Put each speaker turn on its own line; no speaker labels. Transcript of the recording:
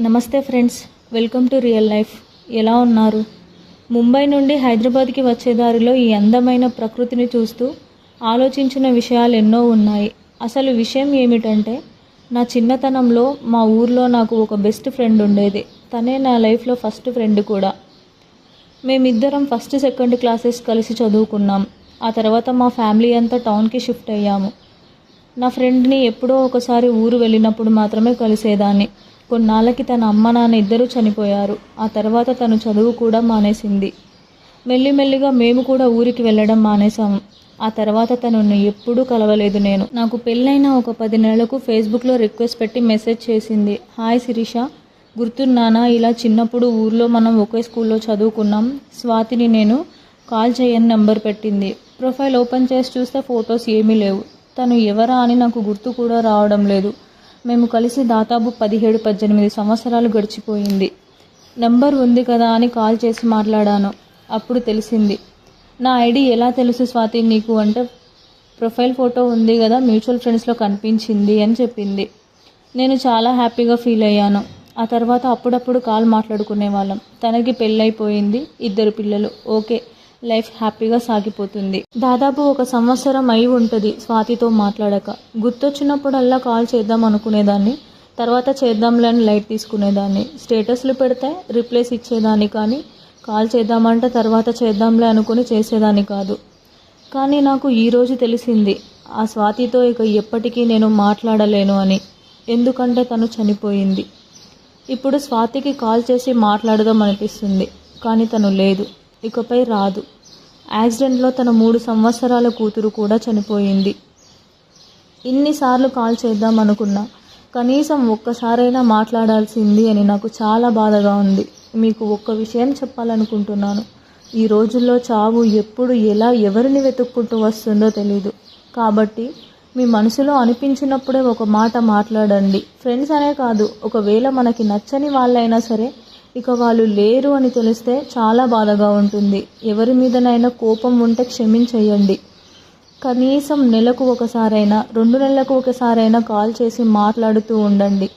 నమస్తే friends welcome to real life. ఎలా ఉన్నారు? ముంబై నుండి హైదరాబాద్కి వచ్చే దారిలో ఈ అందమైన ప్రకృతిని చూస్తూ ఆలోచించిన విషయాలు ఎన్నో ఉన్నాయి. అసలు విషయం ఏమిటంటే నా చిన్నతనంలో మా ఊర్లో నాకు ఒక బెస్ట్ ఫ్రెండ్ ఉండేది. తనే నా లైఫ్లో ఫస్ట్ ఫ్రెండ్ కూడా. మేమిద్దరం ఫస్ట్ సెకండ్ క్లాసెస్ కలిసి చదువుకున్నాం. ఆ తర్వాత మా ఫ్యామిలీ అంతా టౌన్కి షిఫ్ట్ అయ్యాము. నా ఫ్రెండ్ని ఎప్పుడో ఒకసారి ఊరు వెళ్ళినప్పుడు మాత్రమే కలిసేదాన్ని. కొన్నాళ్ళకి తన అమ్మ నాన్న ఇద్దరూ చనిపోయారు. ఆ తర్వాత తను చదువు కూడా మానేసింది. మెల్లిమెల్లిగా మేము కూడా ఊరికి వెళ్ళడం మానేశాము ఆ తర్వాత తనను ఎప్పుడూ కలవలేదు నేను. నాకు పెళ్ళైన ఒక పది నెలలకు ఫేస్బుక్లో రిక్వెస్ట్ పెట్టి మెసేజ్ చేసింది. హాయ్ శిరీష గుర్తున్నానా? ఇలా చిన్నప్పుడు ఊర్లో మనం ఒకే స్కూల్లో చదువుకున్నాం. స్వాతిని నేను కాల్ చేయని నెంబర్ పెట్టింది. ప్రొఫైల్ ఓపెన్ చేసి చూస్తే ఫొటోస్ ఏమీ లేవు. తను ఎవరా అని నాకు గుర్తు కూడా రావడం లేదు. మేము కలిసి దాదాపు పదిహేడు పద్దెనిమిది సంవత్సరాలు గడిచిపోయింది. నెంబర్ ఉంది కదా అని కాల్ చేసి మాట్లాడాను. అప్పుడు తెలిసింది. నా ఐడి ఎలా తెలుసు స్వాతి నీకు అంటే ప్రొఫైల్ ఫోటో ఉంది కదా మ్యూచువల్ ఫ్రెండ్స్లో కనిపించింది అని చెప్పింది. నేను చాలా హ్యాపీగా ఫీల్ అయ్యాను. ఆ తర్వాత అప్పుడప్పుడు కాల్ మాట్లాడుకునే వాళ్ళం తనకి పెళ్ళైపోయింది ఇద్దరు పిల్లలు. ఓకే. లైఫ్ హ్యాపీగా సాగిపోతుంది. దాదాపు ఒక సంవత్సరం అయి ఉంటుంది స్వాతితో మాట్లాడక. గుర్తొచ్చినప్పుడల్లా కాల్ చేద్దాం అనుకునేదాన్ని తర్వాత చేద్దాంలే అని లైట్ తీసుకునేదాన్ని. స్టేటస్లు పెడితే రిప్లేస్ ఇచ్చేదాన్ని కానీ కాల్ చేద్దామంటే తర్వాత చేద్దాంలే అనుకుని చేసేదాన్ని కాదు. కానీ నాకు ఈరోజు తెలిసింది ఆ స్వాతితో ఇక ఎప్పటికీ నేను మాట్లాడలేను అని. ఎందుకంటే తను చనిపోయింది. ఇప్పుడు స్వాతికి కాల్ చేసి మాట్లాడదాం అనిపిస్తుంది కానీ తను లేదు. ఇకపై రాదు. యాక్సిడెంట్లో తన మూడు సంవత్సరాల కూతురు కూడా చనిపోయింది. ఇన్నిసార్లు కాల్ చేద్దాం అనుకున్నా కనీసం ఒక్కసారైనా మాట్లాడాల్సింది అని నాకు చాలా బాధగా ఉంది. మీకు ఒక్క విషయం చెప్పాలనుకుంటున్నాను. ఈ రోజుల్లో చావు ఎప్పుడు ఎలా ఎవరిని వెతుక్కుంటూ వస్తుందో తెలీదు. కాబట్టి మీ మనసులో అనిపించినప్పుడే ఒక మాట మాట్లాడండి. ఫ్రెండ్స్ అనే కాదు ఒకవేళ మనకి నచ్చని వాళ్ళైనా సరే ఇక వాళ్ళు లేరు అని తెలిస్తే చాలా బాధగా ఉంటుంది. ఎవరి మీదనైనా కోపం ఉంటే క్షమించేయండి. కనీసం నెలకు ఒకసారైనా రెండు నెలలకు ఒకసారైనా కాల్ చేసి మాట్లాడుతూ ఉండండి.